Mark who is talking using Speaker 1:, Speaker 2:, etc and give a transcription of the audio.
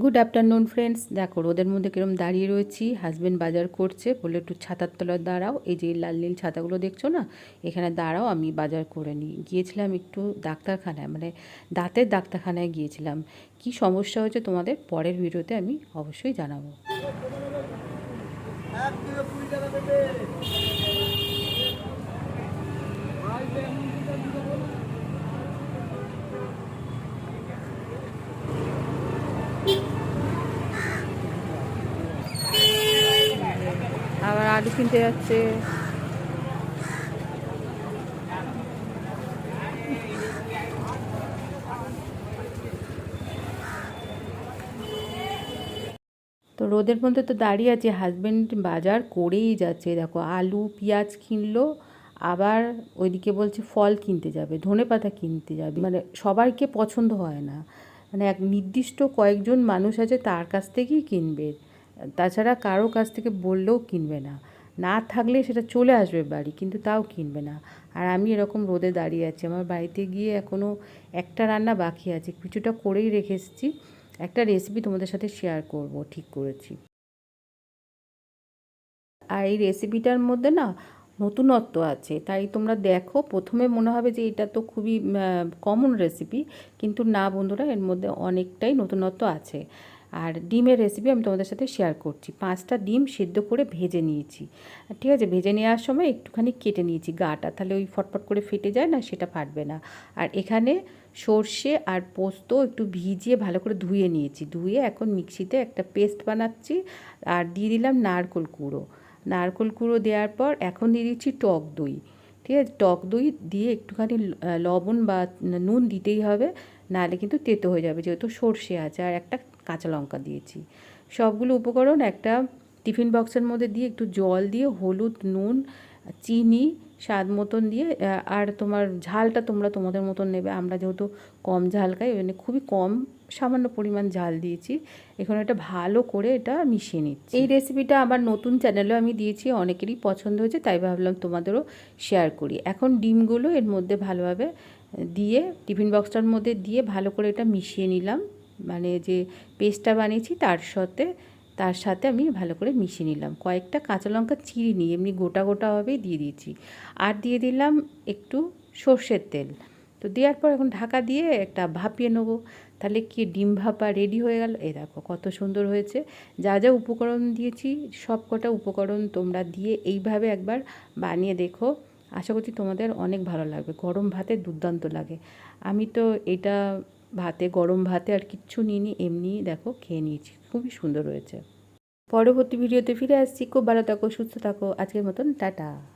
Speaker 1: Good afternoon friends দেখো, রোদের মধ্যে কিরম দাঁড়িয়ে রয়েছি। হাজব্যান্ড বাজার করছে বলে একটু ছাতার তলায় দাঁড়াও। এই যে লাল নীল ছাতাগুলো দেখছ না? এখানে দাঁড়াও, আমি বাজার করে নিই। গিয়েছিলাম একটু ডাক্তারখানায় মানে দাঁতের ডাক্তারখানায় গিয়েছিলাম। কি সমস্যা হয়েছে তোমাদের? পরের ভিডিওতে আমি অবশ্যই জানাব
Speaker 2: এক কিলো কুড়ি টাকা দেবে
Speaker 1: আবার আলু কিনতে যাচ্ছে। তো রোদের মধ্যে তো দাঁড়িয়ে আছে হাজব্যান্ড বাজার করেই যাচ্ছে। দেখো, আলু, পেঁয়াজ কিনলো, আবার ওইদিকে বলছে ফল কিনতে যাবে, ধনে পাতা কিনতে যাবে। মানে সবাইকে পছন্দ হয় না। মানে এক নির্দিষ্ট কয়েকজন মানুষ আছে, তার কাছ থেকেই কিনবে। তাছাড়া কারও কাছ থেকে বললেও কিনবে না। না থাকলে সেটা চলে আসবে বাড়ি, কিন্তু তাও কিনবে না। আর আমি এরকম রোদে দাঁড়িয়ে আছি। আমার বাড়িতে গিয়ে এখনও একটা রান্না বাকি আছে। কিছুটা করেই রেখে এসেছি। একটা রেসিপি তোমাদের সাথে শেয়ার করব, ঠিক করেছি। আর এই রেসিপিটার মধ্যে না নতুনত্ব আছে। তাই তোমরা দেখো, প্রথমে মনে হবে যে এটা তো খুবই কমন রেসিপি কিন্তু না বন্ধুরা, এর মধ্যে অনেকটাই নতুনত্ব আছে। আর ডিমের রেসিপি আমি তোমাদের সাথে শেয়ার করছি। পাঁচটা ডিম সেদ্ধ করে ভেজে নিয়েছি। ঠিক আছে, ভেজে নেওয়ার সময় একটুখানি কেটে নিয়েছি গাটা, তাহলে ওই ফটফট করে ফেটে যায় না, সেটা ফাটবে না। আর এখানে সর্ষে আর পোস্ত একটু ভিজিয়ে ভালো করে ধুয়ে নিয়েছি। ধুয়ে এখন মিক্সিতে একটা পেস্ট বানাচ্ছি আর দিয়ে দিলাম নারকোল কুড়ো। নারকোল কুড়ো দেওয়ার পর এখন দিয়ে দিচ্ছি টক দই। ঠিক আছে, টক দই দিয়ে একটুখানি লবণ বা নুন দিতেই হবে। নাহলে কিন্তু তেতো হয়ে যাবে, যেহেতু সর্ষে আছে আর একটা কাঁচা লঙ্কা দিয়েছি। সবগুলো উপকরণ একটা টিফিন বক্সের মধ্যে দিয়ে একটু জল দিয়ে হলুদ, নুন, চিনি, স্বাদ মতন দিয়ে আর তোমার ঝালটা তোমরা তোমাদের মতন নেবে। আমরা যেহেতু কম ঝাল খাই, ওই জন্য খুবই কম সামান্য পরিমাণ ঝাল দিয়েছি। এখন এটা ভালো করে এটা মিশিয়ে নিচ্ছি। এই রেসিপিটা আমার নতুন চ্যানেলেও আমি দিয়েছি, অনেকেরই পছন্দ হয়েছে, তাই ভাবলাম তোমাদেরও শেয়ার করি। এখন ডিমগুলো এর মধ্যে ভালোভাবে দিয়ে টিফিন বক্সটার মধ্যে দিয়ে ভালো করে এটা মিশিয়ে নিলাম। মানে যে পেস্টটা বানিয়েছি তার সাথে তার সাথে আমি ভালো করে মিশিয়ে নিলাম। কয়েকটা কাঁচা লঙ্কা চিড়ি নিয়ে এমনি গোটা গোটাভাবেই দিয়ে দিয়েছি। আর দিয়ে দিলাম একটু সর্ষের তেল। তো দেওয়ার পর এখন ঢাকা দিয়ে একটা ভাপিয়ে নেব। তাহলে কি ডিম ভাপা রেডি হয়ে গেল? এ দেখো কত সুন্দর হয়েছে। যা যা উপকরণ দিয়েছি সব কটা উপকরণ তোমরা দিয়ে এইভাবে একবার বানিয়ে দেখো। আশা করছি তোমাদের অনেক ভালো লাগবে। গরম ভাতে দুর্দান্ত লাগে। আমি তো এটা ভাতে, গরম ভাতে আর কিচ্ছু নিইনি, এমনি দেখো খেয়ে নিয়েছি। খুবই সুন্দর হয়েছে। পরবর্তী ভিডিওতে ফিরে আসছি। খুব ভালো থাকো, সুস্থ থাকো। আজকের মতন টাটা।